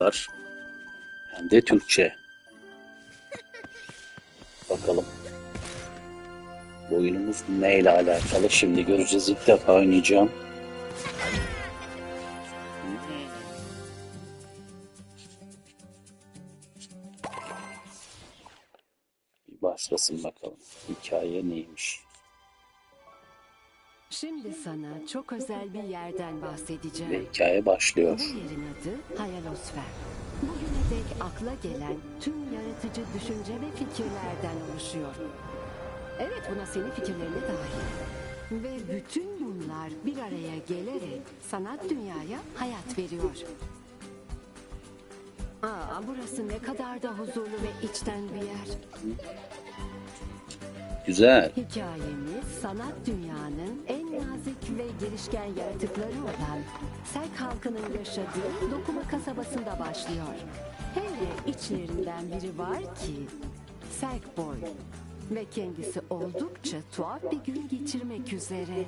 var. Hem de Türkçe. Bakalım. Bu oyunumuz neyle alakalı şimdi göreceğiz. İlk defa oynayacağım. Bir başlasın bakalım. Hikaye neymiş? Şimdi sana çok özel bir yerden bahsedeceğim. Ve hikaye başlıyor. Bu yerin adı Hayalosfer. Bugüne dek akla gelen tüm yaratıcı düşünce ve fikirlerden oluşuyor. Evet buna senin fikirlerin de dahil. Ve bütün bunlar bir araya gelerek sanat dünyaya hayat veriyor. Aa, burası ne kadar da huzurlu ve içten bir yer. Güzel. Hikayemiz sanat dünyanın en nazik ve gelişken yaratıkları olan Serk halkının yaşadığı Dokuma kasabasında başlıyor. Hele içlerinden biri var ki Serk Boy ve kendisi oldukça tuhaf bir gün geçirmek üzere.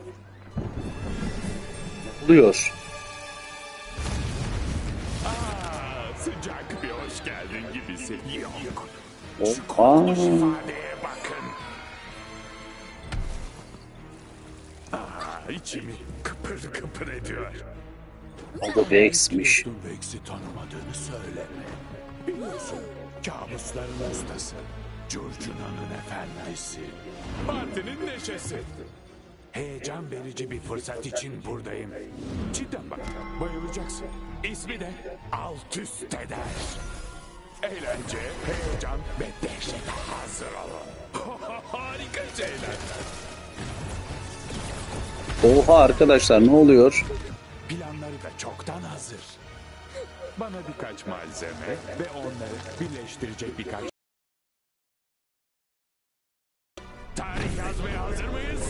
Oluyor. Aa, sıcak bir hoş geldin gibisi yok. Şu korkunç ifadeye içimi kıpır kıpır ediyor. O da Vex'miş. Biliyorsun Vex'i tanımadığını söyleme. Biliyorsun kabusların ustası. Curcuna'nın efendisi. Partinin neşesi. Heyecan verici bir fırsat için buradayım. Cidden bak, bayılacaksın. İsmi de alt üst eder. Eğlence, heyecan ve dehşete hazır olun. Oha arkadaşlar ne oluyor? Planları da çoktan hazır. Bana birkaç malzeme ve onları birleştirecek birkaç... Tarih yazmaya hazır mıyız?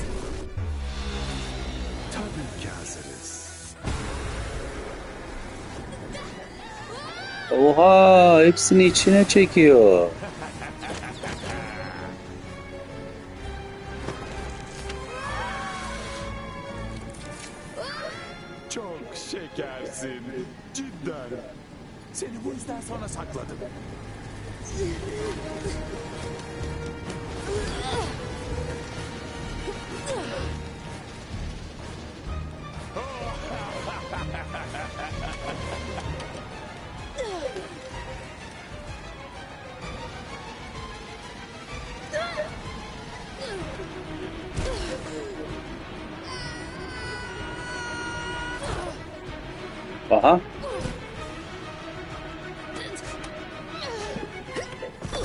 Tabii ki hazırız. Oha hepsini içine çekiyor. Çok şekersin. Cidden. Seni bu yüzden sonra sakladım. Aha.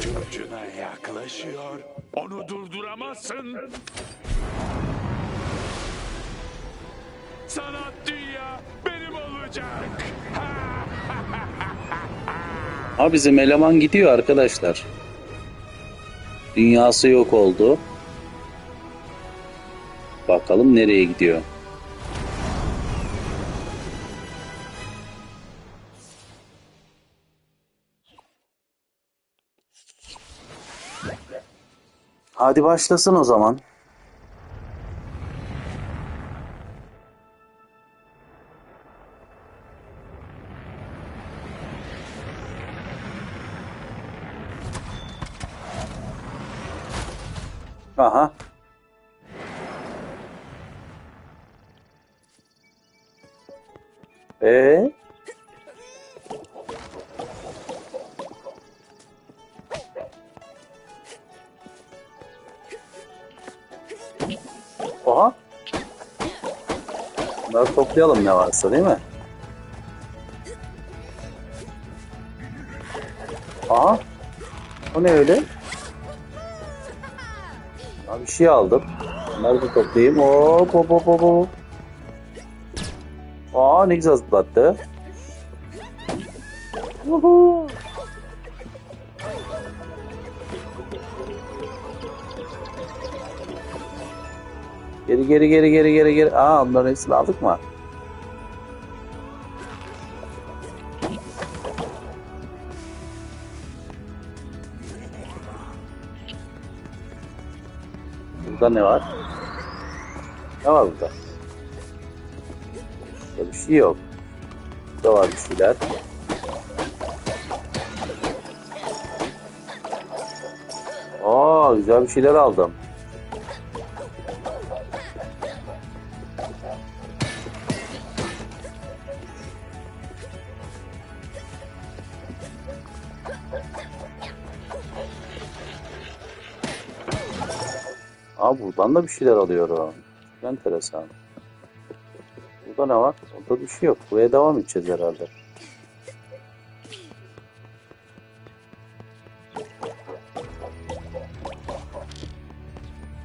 Curcuna yaklaşıyor. Onu durduramazsın. Sanat dünya benim olacak. Ha bizim eleman gidiyor arkadaşlar. Dünyası yok oldu. Bakalım nereye gidiyor. Hadi başlasın o zaman. Aha. Aha. Bunları toplayalım ne varsa değil mi? Aha. O ne öyle? Abi bir şey aldım. Bunları da toplayayım. Hop hop hop hop. Aa ne güzel zıplattı. Uhu. Geri geri geri geri geri geri. Aa onların hepsini aldık mı? Burada ne var? Ne var burada? Burada bir şey yok. Burada var bir şeyler. Aa güzel bir şeyler aldım. Aa buradan da bir şeyler alıyorum. Çok enteresan. Burada ne var? Orada bir şey yok. Buraya devam edeceğiz herhalde.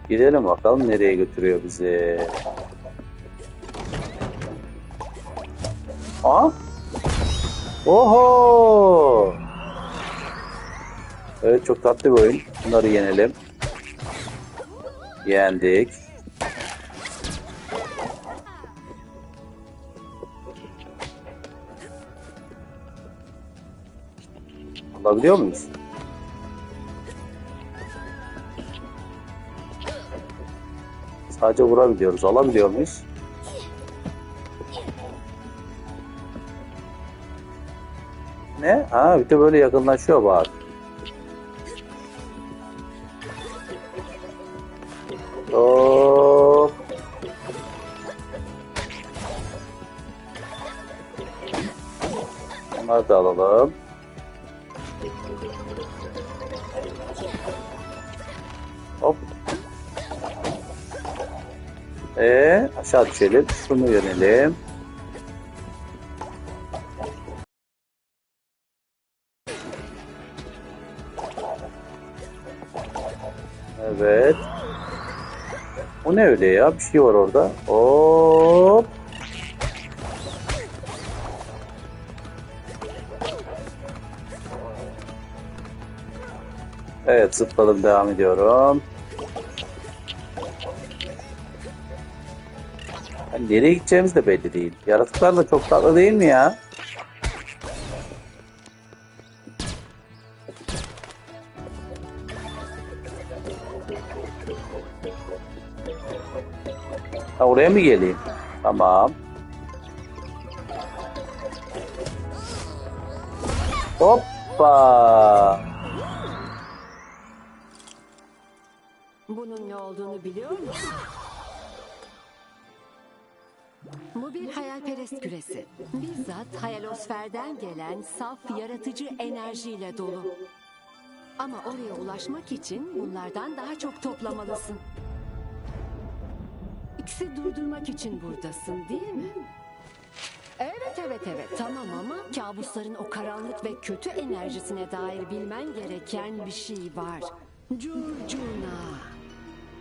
Gidelim bakalım nereye götürüyor bizi. Aa! Oho! Evet çok tatlı bir oyun. Bunları yenelim. Yendik. Alabiliyor muyuz? Sadece vurabiliyoruz. Alabiliyor muyuz? Ne? Ha bir de böyle yakınlaşıyor bak. Hop. Ee, aşağı düşelim. Şunu yönelim. Evet. O ne öyle ya? Bir şey var orada. Hop. Evet zıpladım devam ediyorum. Yani nereye gideceğimiz de belli değil. Yaratıklar da çok tatlı değil mi ya? Ha, oraya mı geleyim? Tamam. Hoppa. Bunun ne olduğunu biliyor musun? Bu bir hayalperest küresi. Bizzat hayalosferden gelen saf yaratıcı enerjiyle dolu. Ama oraya ulaşmak için bunlardan daha çok toplamalısın. İkisi durdurmak için buradasın değil mi? Evet evet evet tamam ama kabusların o karanlık ve kötü enerjisine dair bilmen gereken bir şey var. Curcuna.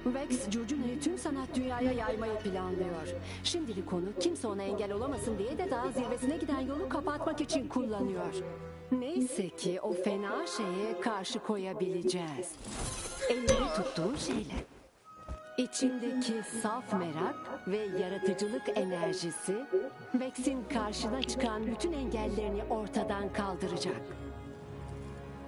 Vex Curcuna'yı tüm sanat dünyaya yaymayı planlıyor. Şimdilik konu kimse ona engel olamasın diye de daha zirvesine giden yolu kapatmak için kullanıyor. Neyse ki o fena şeye karşı koyabileceğiz. Elinde tuttuğun şeyle. İçindeki saf merak ve yaratıcılık enerjisi Vex'in karşına çıkan bütün engellerini ortadan kaldıracak.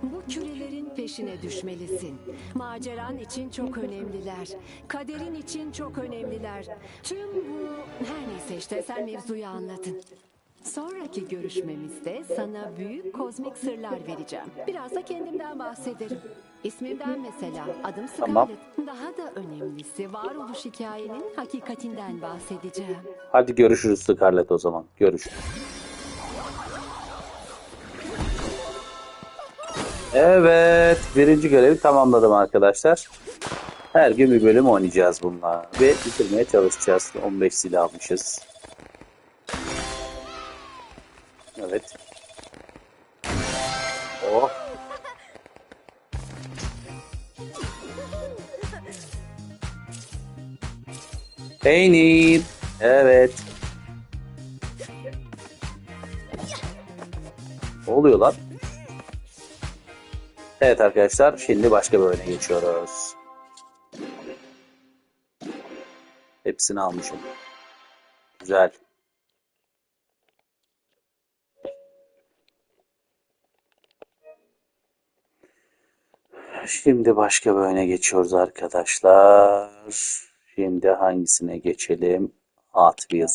Bu kürelerin peşine düşmelisin. Maceran için çok önemliler. Kaderin için çok önemliler. Tüm bu her neyse işte sen mevzuyu anladın. Sonraki görüşmemizde sana büyük kozmik sırlar vereceğim. Biraz da kendimden bahsederim. İsmimden mesela. Adım Scarlet. Tamam. Daha da önemlisi varoluş hikayenin hakikatinden bahsedeceğim. Hadi görüşürüz Scarlett o zaman. Görüşürüz. Evet. Birinci görevi tamamladım arkadaşlar. Her gün bir bölüm oynayacağız bunlar. Ve bitirmeye çalışacağız. 15 silah almışız. Evet. Oh. Peynir. Evet. Ne oluyor lan? Evet arkadaşlar şimdi başka bir oyuna geçiyoruz. Hepsini almışım. Güzel. Şimdi başka bir oyuna geçiyoruz arkadaşlar. Şimdi hangisine geçelim? Hot Wheels